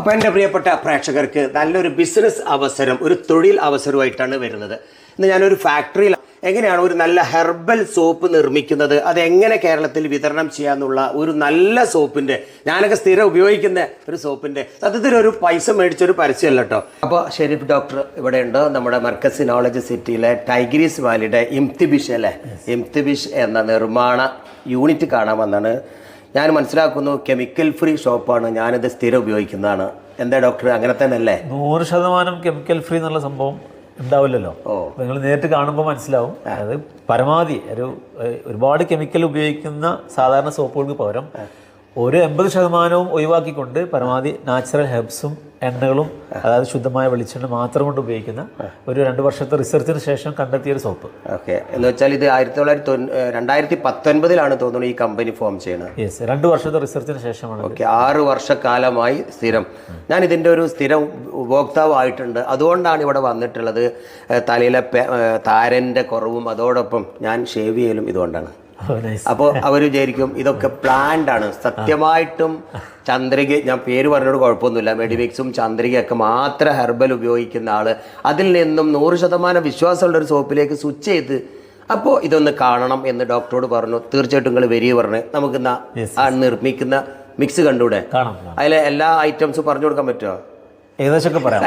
അപ്പോൾ എന്റെ പ്രിയപ്പെട്ട പ്രേക്ഷകർക്ക് നല്ലൊരു ബിസിനസ് അവസരം ഒരു തൊഴിൽ അവസരമായിട്ടാണ് വരുന്നത്. ഇന്ന് ഞാനൊരു ഫാക്ടറിയിൽ എങ്ങനെയാണ് ഒരു നല്ല ഹെർബൽ സോപ്പ് നിർമ്മിക്കുന്നത്? അത് എങ്ങനെ കേരളത്തിൽ വിതരണം ചെയ്യാമെന്നുള്ള ഒരു നല്ല സോപ്പിന്റെ ഞാനൊക്കെ സ്ഥിരം ഉപയോഗിക്കുന്ന ഒരു സോപ്പിന്റെ സത്യത്തിൽ ഒരു പൈസ മേടിച്ചൊരു പരസ്യമല്ല കേട്ടോ അപ്പോൾ ഷെരീഫ് ഡോക്ടർ ഇവിടെ ഉണ്ട് നമ്മുടെ മർക്കസ് നോളജ് സിറ്റിയിലെ ടൈഗ്രീസ് വാലിയുടെ ഇംതിബിഷ് അല്ലേ? ഇംതിബിഷ് എന്ന നിർമ്മാണ യൂണിറ്റ് കാണാൻ വന്നാണ്. ഞാൻ മനസ്സിലാക്കുന്നു കെമിക്കൽ ഫ്രീ ഷോപ്പാണ് ഞാനിത് സ്ഥിരം ഉപയോഗിക്കുന്നതാണ്. എന്താ ഡോക്ടർ അങ്ങനെ തന്നെ അല്ലേ നൂറ് ശതമാനം കെമിക്കൽ ഫ്രീ എന്നുള്ള സംഭവം ഉണ്ടാവില്ലല്ലോ. ഓ. നിങ്ങൾ നേരിട്ട് കാണുമ്പോൾ മനസ്സിലാവും. അത് പരമാവധി ഒരു ഒരുപാട് കെമിക്കൽ ഉപയോഗിക്കുന്ന സാധാരണ സോപ്പുകൾക്ക് പകരം ഒരു എൺപത് ശതമാനവും ഒഴിവാക്കിക്കൊണ്ട് പരമാവധി നാച്ചുറൽ ഹെർബ്സും എണ്ണകളും അതായത് ശുദ്ധമായ വെളിച്ചെണ്ണ മാത്രം കൊണ്ട് ഉപയോഗിക്കുന്ന ഒരു രണ്ട് വർഷത്തെ റിസർച്ചിന് ശേഷം കണ്ടെത്തിയ ഒരു സോപ്പ്. ഓക്കെ. എന്ന് വെച്ചാൽ ഇത് ആയിരത്തി തൊള്ളായിരത്തി രണ്ടായിരത്തി പത്തൊൻപതിലാണ് തോന്നുന്നു ഈ കമ്പനി ഫോം ചെയ്യുന്നത് യെസ് രണ്ട് വർഷത്തെ റിസർച്ചിന് ശേഷമാണ്. ഓക്കെ. ആറ് വർഷക്കാലമായി സ്ഥിരം. ഞാൻ ഇതിന്റെ ഒരു സ്ഥിരം ഉപഭോക്താവായിട്ടുണ്ട്. അതുകൊണ്ടാണ് ഇവിടെ വന്നിട്ടുള്ളത് തലയിലെ താരന്റെ കുറവും അതോടൊപ്പം ഞാൻ ഷേവ് ചെയ്യലും ഇതുകൊണ്ടാണ്. അപ്പോൾ അവർ വിചാരിക്കും ഇതൊക്കെ പ്ലാൻഡ് ആണ്. സത്യമായിട്ടും ചന്ദ്രിക ഞാൻ പേര് പറഞ്ഞോട് കുഴപ്പമൊന്നുമില്ല. മെഡിവിക്സും ചന്ദ്രികയൊക്കെ മാത്രം ഹെർബൽ ഉപയോഗിക്കുന്ന ആൾ. അതിൽ നിന്നും നൂറ് ശതമാനം വിശ്വാസമുള്ള ഒരു സോപ്പിലേക്ക് സ്വിച്ച് ചെയ്ത് അപ്പോൾ ഇതൊന്ന് കാണണം എന്ന് ഡോക്ടറോട് പറഞ്ഞു. തീർച്ചയായിട്ടും നിങ്ങൾ വരിക പറഞ്ഞു. നമുക്ക് ആ നിർമ്മിക്കുന്ന മിക്സ് കണ്ടൂടെ? കാണാം കാണാം. അതിലെ എല്ലാ ഐറ്റംസും പറഞ്ഞു കൊടുക്കാൻ പറ്റുമോ ഏകദേശമൊക്കെ പറയാം.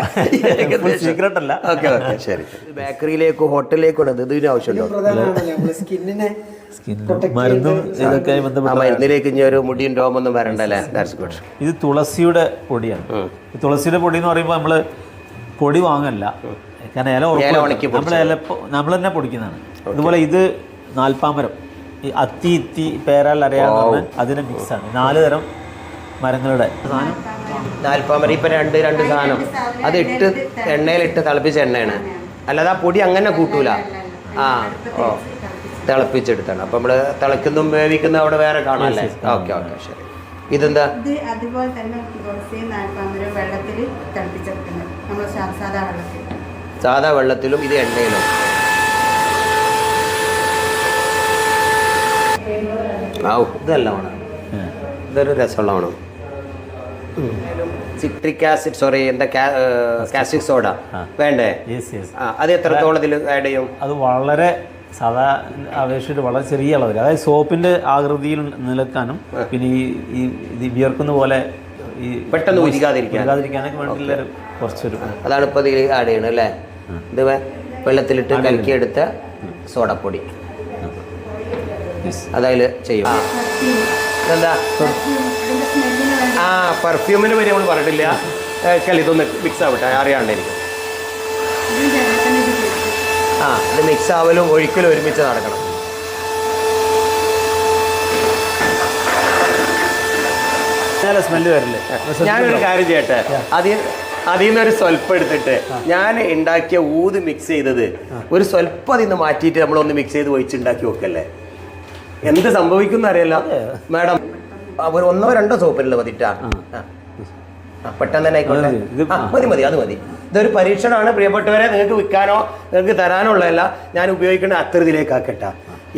സീക്രട്ട് അല്ല. ഓക്കെ ഓക്കെ ശരി. ബേക്കറിയിലേക്കോ ഹോട്ടലിലേക്കോ ഇത് ഇതിന് ആവശ്യമുണ്ടോ? സ്കിന്നിനെ സ്കിന്നും മരുന്നും ഇതൊക്കെ മരുന്നിലേക്ക് ഇനി ഒരു മുടിയും രോമൊന്നും വരണ്ടല്ലേ ദാറ്റ്സ് ഗുഡ് ഇത് തുളസിയുടെ പൊടിയാണ്. തുളസിയുടെ പൊടി എന്ന് പറയുമ്പോൾ നമ്മൾ പൊടി വാങ്ങല്ല. കാരണം ഇല ഇല ഉറപ്പ് നമ്മൾ ഇല നമ്മൾ തന്നെ പൊടിക്കുന്നതാണ്. അതുപോലെ ഇത് നാൽപ്പാമരം. ഈ അത്തി ഇത്തി പേരാൽ അറിയാവുന്ന അതിന് മിക്സാണ് നാല് തരം മരങ്ങളുടെ സാധനം. നാൽപ്പാമര ഇപ്പം രണ്ട് രണ്ട് സാധനം. അത് ഇട്ട് എണ്ണയിലിട്ട് തിളപ്പിച്ച എണ്ണയാണ്. അല്ലാതെ ആ പൊടി അങ്ങനെ കൂട്ടൂല. ആ ഓ. തിളപ്പിച്ചെടുത്താണ്. അപ്പം നമ്മൾ തിളക്കുന്നതും വേവിക്കുന്നതും അവിടെ വേറെ കാണാമല്ലേ ഓക്കെ ഓക്കെ ശരി. ഇതെന്താ? ഇത് അതുപോലെ തന്നെ വെള്ളത്തിൽ തിളപ്പിച്ചെടുക്കുന്നത്. നമ്മൾ സാധാ വെള്ളത്തിൽ. സാധാ വെള്ളത്തിലും ഇത് എണ്ണയിലും. ഔ ഇതല്ല വേണം. ഇതൊരു രസമുള്ള വേണം. സിട്രിക് ആസിഡ് സോറി എന്താ കാസ്റ്റിക് സോഡ വേണ്ടേ? അത് എത്രത്തോളം ഇതിൽ ആഡ് ചെയ്യും? അത് വളരെ സാധാ അപേക്ഷിച്ചിട്ട് വളരെ ചെറിയ അളവിൽ അതായത് സോപ്പിന്റെ ആകൃതിയിൽ നിലക്കാനും പിന്നെ ഈ ഈ വിയർക്കുന്ന പോലെ ഈ പെട്ടെന്ന് വേണ്ടിയുള്ള കുറച്ചൊരു അതാണ് ഇപ്പോൾ ഇതിൽ ആഡ് ചെയ്യണം അല്ലേ? ഇത് വെള്ളത്തിലിട്ട് കലക്കിയെടുത്ത സോഡപ്പൊടി. അതായത് അതതിൽ ചെയ്യും. ഇതെന്താ അതിന്റെ സ്മെല്ലിന് വേണ്ടി ആ പെർഫ്യൂമിന് വരെ നമ്മൾ പറഞ്ഞിട്ടില്ല. ഇതൊന്ന് മിക്സ് ആവട്ടെ അറിയാണ്ടായിരിക്കും. ആ അത് മിക്സ് ആവലും ഒഴിക്കലും ഒരുമിച്ച് നടക്കണം. സ്മെല്ല് വരില്ലേ? ഞാനൊരു കാര്യം ചെയ്യട്ടെ. അതിൽ അതിൽ നിന്ന് ഒരു സ്വൽപ്പം എടുത്തിട്ട് ഞാൻ ഉണ്ടാക്കിയ ഊത് മിക്സ് ചെയ്തത് ഒരു സ്വൽപ്പം അതിൽ നിന്ന് മാറ്റിയിട്ട് നമ്മളൊന്ന് മിക്സ് ചെയ്ത് ഒഴിച്ചുണ്ടാക്കി വെക്കല്ലേ? എന്ത് സംഭവിക്കും എന്നറിയല്ല മാഡം ഒരു ഒന്നോ രണ്ടോ സോപ്പിലുള്ള മതിട്ടാ. പെട്ടെന്ന് തന്നെ ആയിക്കോട്ടെ. മതി, മതി അത് മതി. ഇതൊരു പരീക്ഷണമാണ്. പ്രിയപ്പെട്ടവരെ നിങ്ങൾക്ക് വിൽക്കാനോ നിങ്ങൾക്ക് തരാനോ ഉള്ളതല്ല ഞാൻ ഉപയോഗിക്കുന്ന അത്തരത്തിലേക്ക് ആക്കട്ടാ.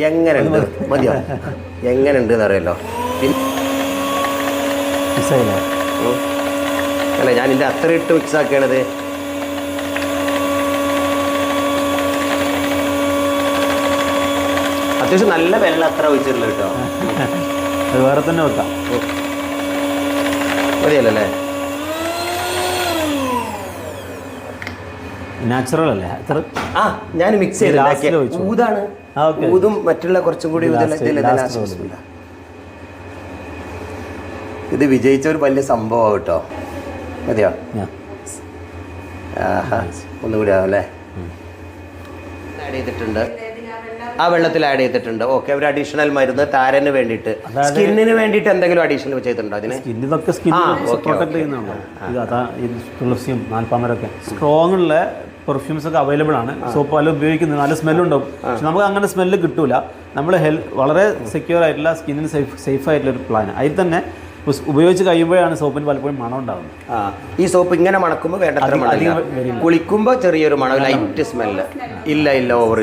എങ്ങനെയുണ്ട്? മതിയോ? എങ്ങനെയുണ്ട് എന്നറിയല്ലോ. അല്ല ഞാൻ ഇതിന്റെ അത്ര ഇട്ട് മിക്സ് ആക്കണത് അത്യാവശ്യം നല്ല വെള്ളം അത്ര ഒഴിച്ചിട്ടുള്ളൂ കേട്ടോ. അത് വേറെ തന്നെ വെക്കാം. മതിയല്ലേ നാച്ചുറൽ അല്ലേ? അത്ര ആ ഞാൻ മിക്സ് ചെയ്ത്. ഊതാണ്. ഊതും മറ്റുള്ള കുറച്ചും കൂടി. ഇത് വിജയിച്ച ഒരു വലിയ സംഭവമാണ് കേട്ടോ. മതിയോ. ആഹാ ഒന്നുകൂടി ആവും അല്ലേ ആഡ് ചെയ്തിട്ടുണ്ട്. ആ വെള്ളത്തിൽ ആഡ് ചെയ്തിട്ടുണ്ട്. ഓക്കെ ഒരു അഡീഷണൽ മരുന്ന് താരന് വേണ്ടിയിട്ട്. സ്കിന്നിന് വേണ്ടിയിട്ട് എന്തെങ്കിലും അഡീഷണൽ ചെയ്തിട്ടുണ്ടോ അതിന്? സ്കിൻ ഇതൊക്കെ സ്കിൻ ആ, പ്രൊട്ടക്ട് ചെയ്യുന്നുണ്ടോ. ഇത് അതാ ഈ തുളസിയും നാൽപ്പാമരൊക്കെ. സ്ട്രോങ് ഉള്ള പെർഫ്യൂംസ് ഒക്കെ അവൈലബിൾ ആണ്. സോപ്പ് പല ഉപയോഗിക്കുന്നത് നല്ല സ്മെല്ലുണ്ടാവും പക്ഷെ നമുക്ക് അങ്ങനെ സ്മെല്ല് കിട്ടൂല. നമ്മൾ ഹെൽ വളരെ സെക്യൂർ ആയിട്ടുള്ള സ്കിന്നിന് സേഫ് സേഫ് ആയിട്ടുള്ള ഒരു പ്ലാൻ അതിൽ തന്നെ ഉപയോഗിച്ച് കഴിയുമ്പോഴാണ് സോപ്പിന് പലപ്പോഴും മണം ഉണ്ടാകുന്നത് ഈ സോപ്പ് ഇങ്ങനെ മണക്കുമ്പോൾ വേണ്ടത്ര വരില്ല. കുളിക്കുമ്പോൾ ചെറിയൊരു മണം ലൈറ്റ് സ്മെല്ല് ഇല്ല ഇല്ല ഓവർ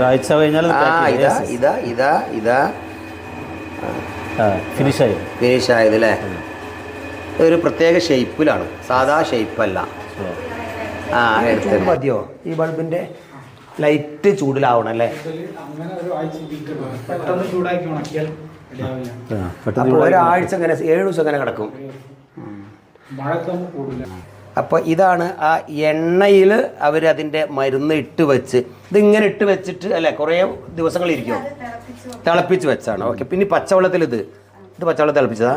ഒരാഴ്ച കഴിഞ്ഞാൽ ആ ഇതാ ഇതാ ഇതാ അല്ലേ ഒരു പ്രത്യേക ഷേപ്പിലാണ് സാധാ ഷേപ്പല്ല ആ എടുത്ത്. മതിയോ? ഈ ബൾബിന്റെ ലൈറ്റ് ചൂടിലാവണം അല്ലേ? അങ്ങനെ ഒരു ആഴ്ച പെട്ടെന്ന് ചൂടാക്കി ഉണക്കിയാൽ റെഡിയാവില്ല. അപ്പോൾ ഒരാഴ്ച ഇങ്ങനെ ഏഴ് ദിവസം അങ്ങനെ കിടക്കും. അപ്പോൾ ഇതാണ് ആ എണ്ണയിൽ അവരതിന്റെ മരുന്ന് ഇട്ട് വെച്ച്. ഇതിങ്ങനെ ഇട്ട് വെച്ചിട്ട് അല്ലേ കുറേ ദിവസങ്ങളിരിക്കും തിളപ്പിച്ച് വെച്ചാണ്. ഓക്കെ പിന്നെ പച്ചവെള്ളത്തിൽ ഇത്. ഇത് പച്ചവെള്ളം തിളപ്പിച്ചതാ?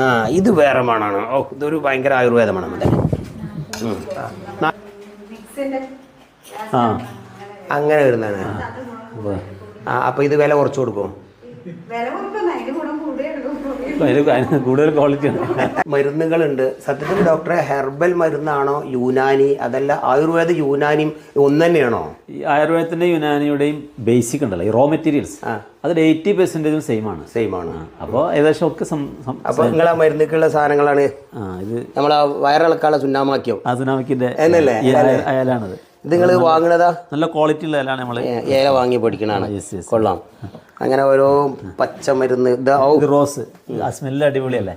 ആ ഇത് വേറെ മണമാണ് ഓ ഇതൊരു ഭയങ്കര ആയുർവേദ മണം അല്ലേ ആ അങ്ങനെ വരുന്നതാണ്. ആ അപ്പോൾ ഇത് വില കുറച്ച് കൊടുക്കും വില കൊടുക്കുന്ന അതിൽ കൂടുതൽ ക്വാളിറ്റിയാണ് മരുന്നുകളുണ്ട്. സത്യത്തിൽ ഡോക്ടറെ ഹെർബൽ മരുന്നാണോ യൂനാനി? അതല്ല ആയുർവേദ യൂനാനിയും ഒന്ന് തന്നെയാണോ? ഈ ആയുർവേദത്തിന്റെ യുനാനിയുടെയും ബേസിക് ഉണ്ടല്ലോ ഈ റോ മെറ്റീരിയൽസ് അതിൽ എയ്റ്റി പെർസെന്റേജും സെയിം ആണ്. സെയിം ആണ്. അപ്പോൾ ഏകദേശം ഒക്കെ അപ്പോൾ നിങ്ങൾ ആ മരുന്നുക്കുള്ള സാധനങ്ങളാണ്. ആ ഇത് നമ്മൾ ആ വയറിളക്കാളെ സുന്നാമാക്കിയോ? ആ എന്നല്ലേ? അയലാണത്. ഇത് നിങ്ങൾ വാങ്ങണതാ നല്ല ക്വാളിറ്റി ഉള്ള നമ്മൾ ഏല വാങ്ങി yes. കൊള്ളാം. അങ്ങനെ ഓരോ പച്ചമരുന്ന് റോസ്. സ്മെല്ല് അടിപൊളിയല്ലേ?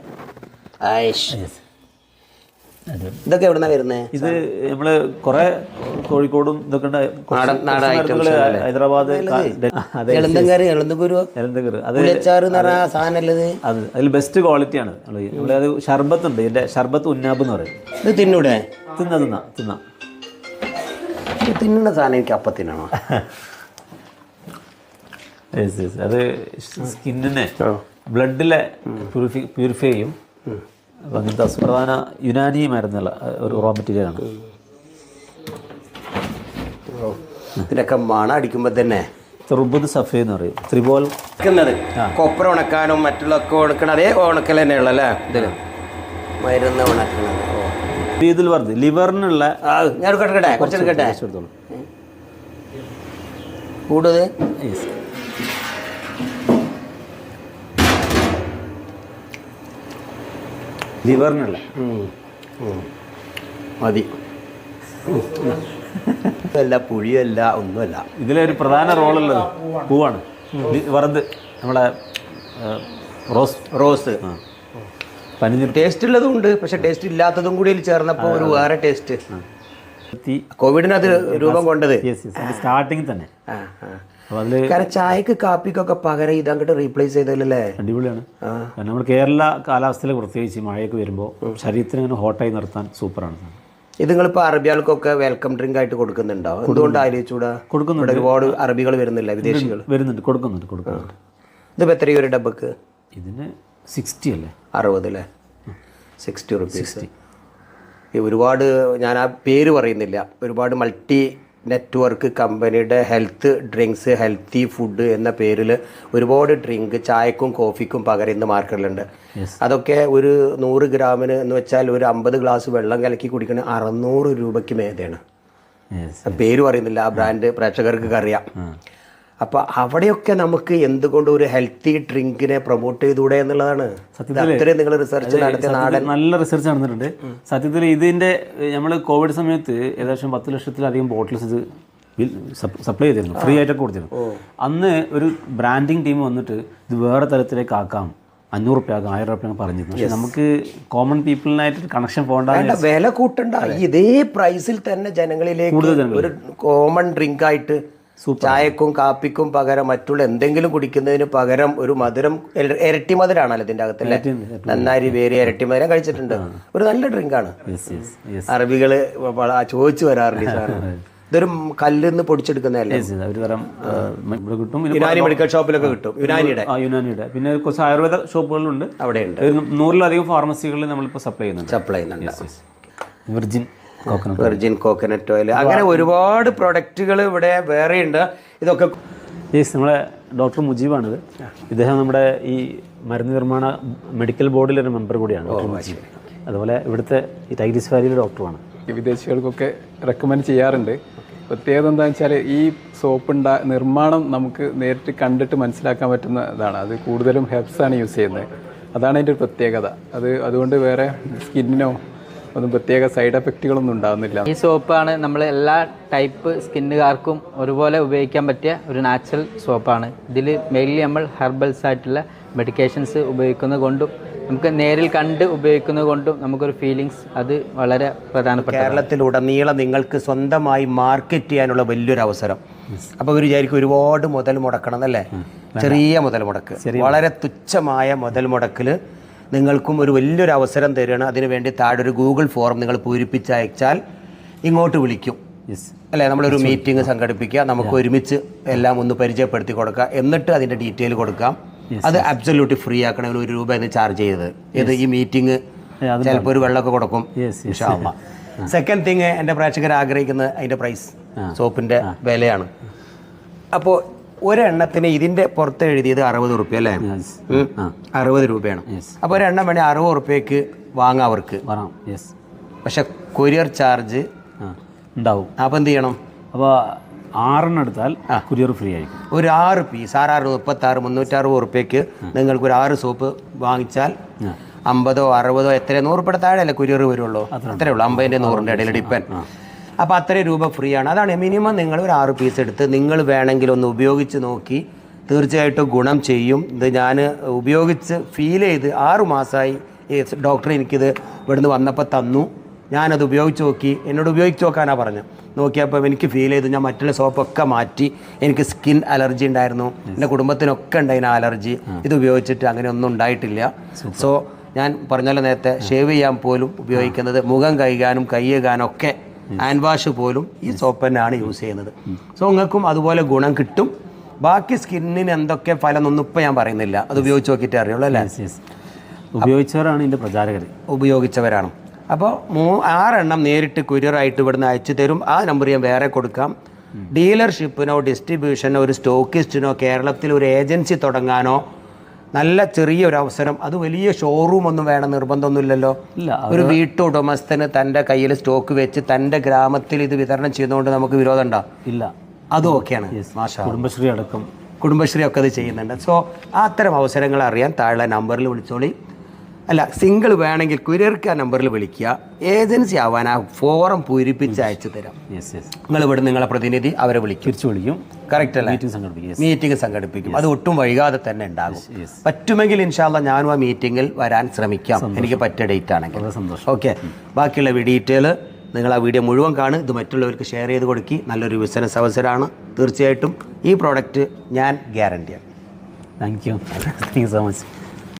ഇതൊക്കെ എവിടുന്നാ വരുന്നത് ഇത് നമ്മൾ കൊറേ കോഴിക്കോടും ഇതൊക്കെ? ഹൈദരാബാദ് എളുന്തങ്കറി സാധനമല്ലത് അത് അതിൽ ബെസ്റ്റ് ക്വാളിറ്റിയാണ് നമ്മൾ അത് ഷർബത്ത് ഉണ്ട് ഇതിന്റെ ഷർബത്ത് ഉന്നാബ് എന്ന് പറയും. ഇത് തിന്നൂടെ? തിന്ന തിന്ന തിന്ന. തിന്നുന്ന സാധനം എനിക്ക് അപ്പം തിന്നണം. അത് സ്കിന്നിനെ ബ്ലഡിലെ പ്യൂരിഫൈ പ്യൂരിഫൈ ചെയ്യും. അങ്ങനത്തെ പ്രധാന യുനാനി മരുന്നുള്ള ഒരു റോ മെറ്റീരിയൽ ആണ്. ഇതിനൊക്കെ മണ അടിക്കുമ്പോൾ തന്നെ റുബുദ് സഫേ എന്ന് പറയും. ത്രിപോൽ ഉണക്കുന്നത് കൊപ്ര ഉണക്കാനും മറ്റുള്ളതൊക്കെ ഉണക്കണം അതേ ഉണക്കൽ തന്നെയുള്ള അല്ലേ? ഇതിൽ മരുന്ന് ഉണക്കണത്. ഇതിൽ പറഞ്ഞു. ലിവറിനുള്ള ആ ഞാൻ എടുക്കട്ടെ കുറച്ച് എടുക്കട്ടെ. കൂടുതൽ? ലിവറിനുള്ള. മതി. അല്ല പുഴിയല്ല ഒന്നുമല്ല. ഇതിലൊരു പ്രധാന റോളുള്ളത് പൂവാണ്. വറുത് നമ്മളെ റോസ്. റോസ്. ടേസ്റ്റ് ഉള്ളതും ഉണ്ട് പക്ഷെ ടേസ്റ്റ് ഇല്ലാത്തതും കൂടി ചേർന്നപ്പോൾ ഒരു വേറെ ടേസ്റ്റ് കോവിഡിനകത്ത് കോവിഡിനത് രൂപം കൊണ്ടത്. സ്റ്റാർട്ടിങ് തന്നെ. കാരണം ചായക്ക് കാപ്പിക്കൊക്കെ പകരം ഇത് അങ്ങോട്ട് റീപ്ലേസ് ചെയ്തല്ലേ അടിപൊളിയാണ്. കാരണം നമ്മൾ കേരള കാലാവസ്ഥയിൽ പ്രത്യേകിച്ച് മഴയൊക്കെ വരുമ്പോൾ ശരീരത്തിന് ഇങ്ങനെ ഹോട്ടായി നിർത്താൻ സൂപ്പറാണ്. ഇത് നിങ്ങളിപ്പോൾ അറബികൾക്കൊക്കെ വെൽക്കം ഡ്രിങ്ക് ആയിട്ട് കൊടുക്കുന്നുണ്ടോ? എന്തുകൊണ്ട് ആലോചിച്ചൂടാ? കൊടുക്കുന്നുണ്ട്. ഒരുപാട് അറബികൾ വരുന്നില്ല വിദേശികൾ വരുന്നുണ്ട് കൊടുക്കുന്നുണ്ട് കൊടുക്കുന്നുണ്ട്. ഇതിപ്പോൾ എത്രയൊരു ഒരു ഡബക്ക് ഇതിന് സിക്സ്റ്റി അല്ലേ? അറുപത് അല്ലേ? Sixty rupees. ഈ ഒരുപാട് ഞാൻ ആ പേര് പറയുന്നില്ല. ഒരുപാട് മൾട്ടി നെറ്റ്വർക്ക് കമ്പനിയുടെ ഹെൽത്ത് ഡ്രിങ്ക്സ് ഹെൽത്തി ഫുഡ് എന്ന പേരിൽ ഒരുപാട് ഡ്രിങ്ക് ചായക്കും കോഫിക്കും പകരം ഇന്ന് മാർക്കറ്റിലുണ്ട്. അതൊക്കെ ഒരു നൂറ് ഗ്രാമിന് എന്ന് വെച്ചാൽ ഒരു അമ്പത് ഗ്ലാസ് വെള്ളം കലക്കി കുടിക്കണ അറുന്നൂറ് രൂപയ്ക്ക് മേതയാണ്. പേര് പറയുന്നില്ല. ആ ബ്രാൻഡ് പ്രേക്ഷകർക്ക് അറിയാം. അപ്പോൾ അവിടെയൊക്കെ നമുക്ക് എന്തുകൊണ്ട് ഒരു ഹെൽത്തി ഡ്രിങ്കിനെ പ്രൊമോട്ട് ചെയ്തുകൂടെ എന്നുള്ളതാണ്? സത്യത്തിൽ നിങ്ങൾ റിസർച്ച് നടത്തിയ നാടൻ നല്ല റിസർച്ച് നടന്നിട്ടുണ്ട്. സത്യത്തിൽ ഇതിന്റെ നമ്മൾ കോവിഡ് സമയത്ത് ഏകദേശം പത്ത് ലക്ഷത്തിലധികം ബോട്ടിൽസ് ഇത് സപ്ലൈ ചെയ്തിരുന്നു. ഫ്രീ ആയിട്ടൊക്കെ കൊടുത്തിരുന്നു. അന്ന് ഒരു ബ്രാൻഡിങ് ടീം വന്നിട്ട് ഇത് വേറെ തലത്തിലേക്ക് ആക്കാം. അഞ്ഞൂറ് റുപ്യ ആക്കാം ആയിരം റുപ്യ പറഞ്ഞിരുന്നു. പക്ഷെ നമുക്ക് കോമൺ പീപ്പിളിനായിട്ട് കണക്ഷൻ പോകേണ്ട വില കൂട്ടണ്ട. ഇതേ പ്രൈസിൽ തന്നെ ജനങ്ങളിലേക്ക് ഒരു കോമൺ ഡ്രിങ്ക് ആയിട്ട് ചായക്കും കാപ്പിക്കും പകരം മറ്റുള്ള എന്തെങ്കിലും കുടിക്കുന്നതിന് പകരം ഒരു മധുരം ഇരട്ടി മധുരമാണല്ലോ ഇതിന്റെ അകത്തല്ലേ നന്നാരി വേര് ഇരട്ടി മധുരം കഴിച്ചിട്ടുണ്ട്. ഒരു നല്ല ഡ്രിങ്ക് ആണ് അറബികൾ ചോദിച്ചു വരാറുണ്ട് ഇതൊരു നിന്ന് പൊടിച്ചെടുക്കുന്നതല്ലേ? കിട്ടും. യുനാനി മെഡിക്കൽ ഷോപ്പിലൊക്കെ കിട്ടും. യുനാനിയുടെ. യുനാനിയുടെ. പിന്നെ കുറച്ച് ആയുർവേദ ഷോപ്പുകളുണ്ട് അവിടെയുണ്ട്. നൂറിലധികം ഫാർമസികളിൽ നമ്മളിപ്പോൾ സപ്ലൈ ചെയ്യുന്നുണ്ട്. സപ്ലൈ ചെയ്യുന്നുണ്ട്. വിർജിൻ വെർജിൻ കോക്കനട്ട് ഓയിൽ അങ്ങനെ ഒരുപാട് പ്രൊഡക്റ്റുകൾ ഇവിടെ വേറെയുണ്ട് ഉണ്ട്. ഇതൊക്കെ ഈസ് നമ്മളെ ഡോക്ടർ മുജീബാണിത്. ഇദ്ദേഹം നമ്മുടെ ഈ മരുന്ന് നിർമ്മാണ മെഡിക്കൽ ബോർഡിലെ ഒരു മെമ്പർ കൂടിയാണ് ഡോക്ടർ മുജീബ്. അതുപോലെ ഇവിടുത്തെ ഈ ടൈഗ്രിസ് വാലിയിലെ ഡോക്ടറാണ് ഈ വിദേശികൾക്കൊക്കെ റെക്കമെൻഡ് ചെയ്യാറുണ്ട്. പ്രത്യേകത എന്താണെന്ന് വെച്ചാൽ ഈ സോപ്പ് ഉണ്ടാ നിർമ്മാണം നമുക്ക് നേരിട്ട് കണ്ടിട്ട് മനസ്സിലാക്കാൻ പറ്റുന്ന ഇതാണ്. അത് കൂടുതലും ഹെബ്സാണ് ആണ് യൂസ് ചെയ്യുന്നത്. അതാണ് അതിന്റെ ഒരു പ്രത്യേകത. അത് അതുകൊണ്ട് വേറെ സ്കിന്നിനോ ഒന്നും പ്രത്യേക സൈഡ് എഫക്റ്റുകളൊന്നും ഉണ്ടാകുന്നില്ല ഈ സോപ്പാണ് നമ്മൾ എല്ലാ ടൈപ്പ് സ്കിന്നുകാർക്കും ഒരുപോലെ ഉപയോഗിക്കാൻ പറ്റിയ ഒരു നാച്ചുറൽ സോപ്പാണ്. ഇതിൽ മെയിൻലി നമ്മൾ ഹെർബൽസ് ആയിട്ടുള്ള മെഡിക്കേഷൻസ് ഉപയോഗിക്കുന്നത് കൊണ്ടും നമുക്ക് നേരിൽ കണ്ട് ഉപയോഗിക്കുന്നത് കൊണ്ടും നമുക്കൊരു ഫീലിങ്സ് അത് വളരെ പ്രധാനപ്പെട്ട കേരളത്തിലുടനീളം നിങ്ങൾക്ക് സ്വന്തമായി മാർക്കറ്റ് ചെയ്യാനുള്ള വലിയൊരു അവസരം. അപ്പോൾ ഒരു വിചാരിക്കും ഒരുപാട് മുതൽ മുടക്കണം എന്നല്ലേ ചെറിയ മുതൽ മുടക്ക്. വളരെ തുച്ഛമായ മുതൽ മുടക്കിൽ നിങ്ങൾക്കും ഒരു വലിയൊരു അവസരം തരികയാണ്. അതിനുവേണ്ടി താഴെ ഒരു ഗൂഗിൾ ഫോം നിങ്ങൾ പൂരിപ്പിച്ച് അയച്ചാൽ ഇങ്ങോട്ട് വിളിക്കും. അല്ലേ? നമ്മളൊരു മീറ്റിംഗ് സംഘടിപ്പിക്കുക. നമുക്ക് ഒരുമിച്ച് എല്ലാം ഒന്ന് പരിചയപ്പെടുത്തി കൊടുക്കുക. എന്നിട്ട് അതിന്റെ ഡീറ്റെയിൽ കൊടുക്കാം. അത് അബ്സല്യൂട്ട് ഫ്രീ ആക്കണമെങ്കിൽ ഒരു രൂപ എന്ന് ചാർജ് ചെയ്തത് ഇത് ഈ മീറ്റിംഗ് ചിലപ്പോൾ ഒരു വെള്ളമൊക്കെ കൊടുക്കും. സെക്കൻഡ് തിങ് എന്റെ പ്രേക്ഷകർ ആഗ്രഹിക്കുന്നത് അതിന്റെ പ്രൈസ് സോപ്പിന്റെ വിലയാണ്. അപ്പോൾ ഒരെണ്ണത്തിന് ഇതിന്റെ പുറത്ത് എഴുതിയത് അറുപത് റുപ്യ അല്ലേ. അറുപത് രൂപയാണ്. അപ്പോൾ ഒരെണ്ണം വേണേൽ അറുപത് റുപ്യക്ക് വാങ്ങാം അവർക്ക്. പക്ഷെ കൊരിയർ ചാർജ് ഉണ്ടാവും. അപ്പോൾ എന്ത് ചെയ്യണം? അപ്പോൾ ആറെണ്ണം എടുത്താൽ കുരിയർ ഫ്രീ ആയിരിക്കും. ഒരു ആറ് പീസ് ആറാറ് മുപ്പത്തി ആറ് മുന്നൂറ്ററുപത് റുപ്യക്ക് നിങ്ങൾക്ക് ഒരു ആറ് സോപ്പ് വാങ്ങിച്ചാൽ അമ്പതോ അറുപതോ എത്ര നൂറ് റുപ്യ താഴെയല്ലേ കുരിയർ വരുള്ളൂ? അത്രേ ഉള്ളൂ. അമ്പതിന്റെ നൂറിന്റെ ഇടയിൽ ഡിപ്പെൻ അപ്പോൾ അത്രയും രൂപ ഫ്രീ ആണ് അതാണ് മിനിമം നിങ്ങൾ ഒരു ആറ് പീസ് എടുത്ത് നിങ്ങൾ വേണമെങ്കിൽ ഒന്ന് ഉപയോഗിച്ച് നോക്കി തീർച്ചയായിട്ടും ഗുണം ചെയ്യും. ഇത് ഞാൻ ഉപയോഗിച്ച് ഫീൽ ചെയ്ത് ആറു മാസമായി ഡോക്ടർ എനിക്കിത് ഇവിടുന്ന് വന്നപ്പോൾ തന്നു. ഞാനത് ഉപയോഗിച്ച് നോക്കി. എന്നോട് ഉപയോഗിച്ച് നോക്കാനാണ് പറഞ്ഞത്. നോക്കിയപ്പോൾ എനിക്ക് ഫീൽ ചെയ്തു ഞാൻ മറ്റുള്ള സോപ്പൊക്കെ മാറ്റി എനിക്ക് സ്കിൻ അലർജി ഉണ്ടായിരുന്നു. എന്റെ കുടുംബത്തിനൊക്കെ ഉണ്ടായിന് അലർജി ഇത് ഉപയോഗിച്ചിട്ട് അങ്ങനെ ഒന്നും ഉണ്ടായിട്ടില്ല. സോ ഞാൻ പറഞ്ഞല്ലോ നേരത്തെ ഷേവ് ചെയ്യാൻ പോലും ഉപയോഗിക്കുന്നത് മുഖം കഴുകാനും കൈ കഴുകാനും ഒക്കെ ഹാൻഡ് വാഷ് പോലും ഈ സോപ്പ് തന്നെയാണ് യൂസ് ചെയ്യുന്നത്. സോ നിങ്ങൾക്കും അതുപോലെ ഗുണം കിട്ടും. ബാക്കി സ്കിന്നിന് എന്തൊക്കെ ഫലം ഒന്നും ഇപ്പം ഞാൻ പറയുന്നില്ല. അത് ഉപയോഗിച്ച് നോക്കിയിട്ടേ അറിയുള്ളൂ അല്ലേ? ഉപയോഗിച്ചവരാണ് ഇതിന്റെ പ്രചാരകർ. ഉപയോഗിച്ചവരാണ്. അപ്പോൾ മൂ ആറെണ്ണം നേരിട്ട് കുരിയറായിട്ട് ഇവിടുന്ന് അയച്ചു തരും. ആ നമ്പർ ഞാൻ വേറെ കൊടുക്കാം. ഡീലർഷിപ്പിനോ ഡിസ്ട്രിബ്യൂഷനോ ഒരു സ്റ്റോക്കിസ്റ്റിനോ കേരളത്തിൽ ഒരു ഏജൻസി തുടങ്ങാനോ നല്ല ചെറിയ ഒരു അവസരം അത് വലിയ ഷോറൂം ഒന്നും വേണം നിർബന്ധമൊന്നുമില്ലല്ലോ. ഒരു വീട്ടുടമസ്ഥന് തന്റെ കയ്യിൽ സ്റ്റോക്ക് വെച്ച് തന്റെ ഗ്രാമത്തിൽ ഇത് വിതരണം ചെയ്യുന്നതുകൊണ്ട് നമുക്ക് വിരോധം ഉണ്ടോ ഇല്ല. അതും ഓക്കെയാണ് കുടുംബശ്രീ അടക്കം. കുടുംബശ്രീ ഒക്കെ അത് ചെയ്യുന്നുണ്ട്. സോ അത്തരം അവസരങ്ങൾ അറിയാൻ താഴെ നമ്പറിൽ വിളിച്ചോളി. അല്ല സിംഗിൾ വേണമെങ്കിൽ കുരിയർക്ക് ആ നമ്പറിൽ വിളിക്കുക. ഏജൻസി ആവാൻ ആ ഫോറം പൂരിപ്പിച്ച് അയച്ചു തരാം. നിങ്ങൾ ഇവിടെ നിങ്ങളെ പ്രതിനിധി അവരെ വിളിക്കും. തിരിച്ചു വിളിക്കും. കറക്റ്റ് അല്ലെ? മീറ്റിംഗ് സംഘടിപ്പിക്കും അത് ഒട്ടും വൈകാതെ തന്നെ ഉണ്ടാകും. പറ്റുമെങ്കിൽ ഇൻഷാല്ല ഞാനും ആ മീറ്റിംഗിൽ വരാൻ ശ്രമിക്കാം. എനിക്ക് പറ്റിയ ഡേറ്റ് ആണെങ്കിൽ. ഓക്കെ ബാക്കിയുള്ള ഡീറ്റെയിൽ നിങ്ങൾ ആ വീഡിയോ മുഴുവൻ കാണും ഇത് മറ്റുള്ളവർക്ക് ഷെയർ ചെയ്ത് കൊടുക്കി. നല്ലൊരു ബിസിനസ് അവസരമാണ്. തീർച്ചയായിട്ടും ഈ പ്രോഡക്റ്റ് ഞാൻ ഗ്യാരണ്ടിയാണ് thank you thank you so much